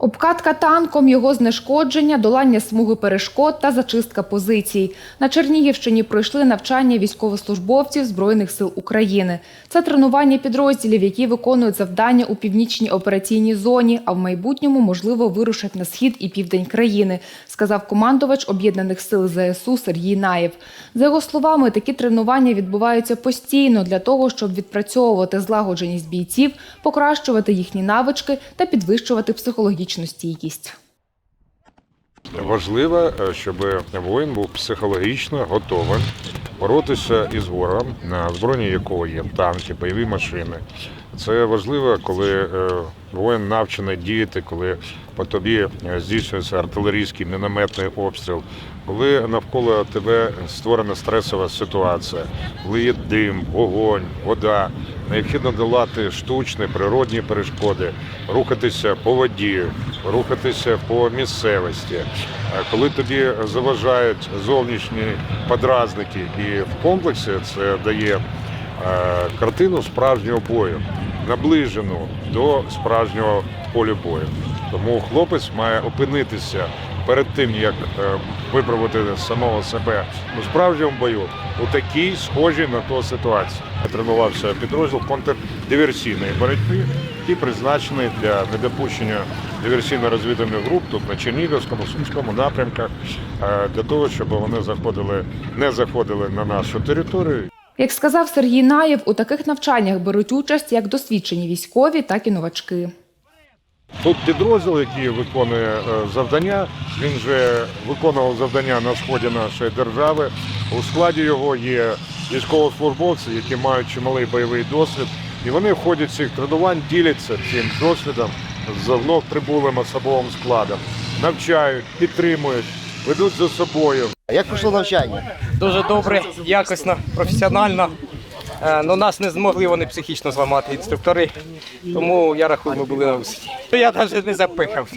Обкатка танком, його знешкодження, долання смуги перешкод та зачистка позицій. На Чернігівщині пройшли навчання військовослужбовців Збройних сил України. Це тренування підрозділів, які виконують завдання у північній операційній зоні, а в майбутньому, можливо, вирушать на схід і південь країни, сказав командувач об'єднаних сил ЗСУ Сергій Наєв. За його словами, такі тренування відбуваються постійно для того, щоб відпрацьовувати злагодженість бійців, покращувати їхні навички та підвищувати психологічну стійкість. Важливо, е, щоб воїн був психологічно готовий боротися із ворогом, на озброєнні якого є танки, бойові машини. Це важливо, коли е, воїн навчений діяти, коли по тобі е, здійснюється артилерійський мінометний обстріл, коли навколо тебе створена стресова ситуація, коли є дим, вогонь, вода. Необхідно долати штучні природні перешкоди, рухатися по воді, рухатися по місцевості. Е, Коли тобі заважають зовнішні подразники, і в комплексі це дає картину справжнього бою, наближену до справжнього поля бою. Тому хлопець має опинитися перед тим, як е, випробувати самого себе у справжньому бою, у такій схожій на то ситуації. Тренувався підрозділ контрдиверсійної боротьби, який призначений для недопущення диверсійно-розвідувальних груп тут на Чернігівському, Сумському напрямках, е, для того, щоб вони заходили, не заходили на нашу територію. Як сказав Сергій Наєв, у таких навчаннях беруть участь як досвідчені військові, так і новачки. Тут підрозділ, який виконує е, завдання, він вже виконував завдання на сході нашої держави. У складі його є військовослужбовці, які мають чималий бойовий досвід. І вони в ході цих тренувань діляться цим досвідом з вновь прибулим особовим складом, навчають, підтримують, ведуть за собою. А Як пройшло навчання? Дуже добре, якісно, професіонально. Е, Ну, нас не змогли вони психічно зламати інструктори, тому я рахую, ми були на висоті. Я навіть не запихав.